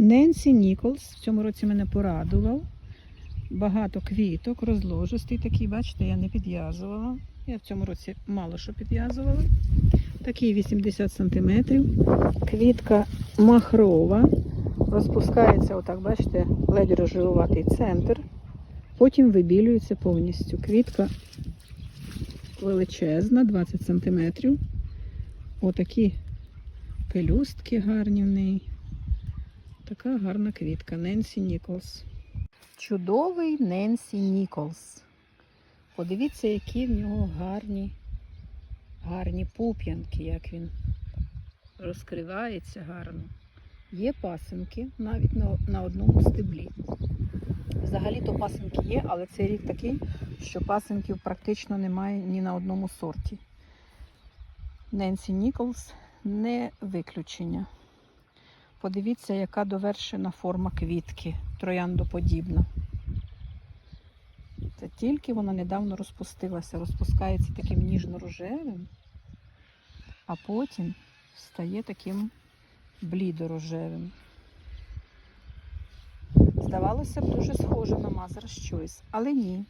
Ненсі Ніколс в цьому році мене порадував. Багато квіток, розложистий такий, бачите, я не підв'язувала. Я в цьому році мало що підв'язувала. Такий 80 см. Квітка махрова. Розпускається, отак, бачите, ледь розживуватий центр. Потім вибілюється повністю. Квітка величезна, 20 см. Отакі пелюстки гарні в неї. Така гарна квітка. Ненсі Ніколс. Чудовий Ненсі Ніколс. Подивіться, які в нього гарні, гарні пуп'янки, як він розкривається гарно. Є пасинки навіть на, на одному стеблі. Взагалі-то пасинки є, але цей рік такий, що пасинків практично немає ні на одному сорті. Ненсі Ніколс не виключення. Подивіться, яка довершена форма квітки, трояндоподібна. Це тільки вона недавно розпустилася, розпускається таким ніжно-рожевим, а потім стає таким блідорожевим. Здавалося б, дуже схоже на Mother's Choice, але ні.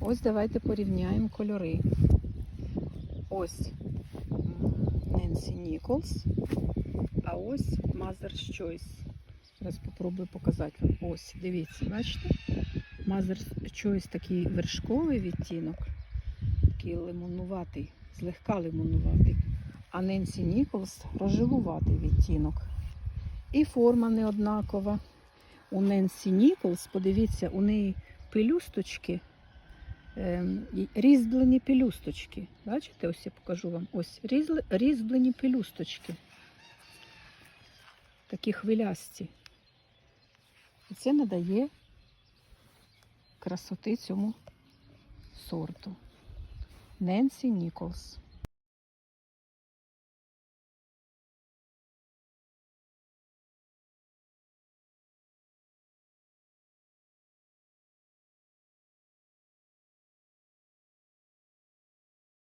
Ось давайте порівняємо кольори. Ось Ненсі Ніколс, а ось Mother's Choice. Зараз спробую показати вам. Ось, дивіться, бачите? Mother's Choice такий вершковий відтінок, такий лимонуватий, злегка лимонуватий. А Ненсі Ніколс рожевуватий відтінок. І форма не однакова. У Ненсі Ніколс, подивіться, у неї пелюсточки, ем, і різьблені пелюсточки. Бачите, ось я покажу вам. Ось різьблені пелюсточки. Такі хвилясті. І це надає красоти цьому сорту. Ненсі Ніколс.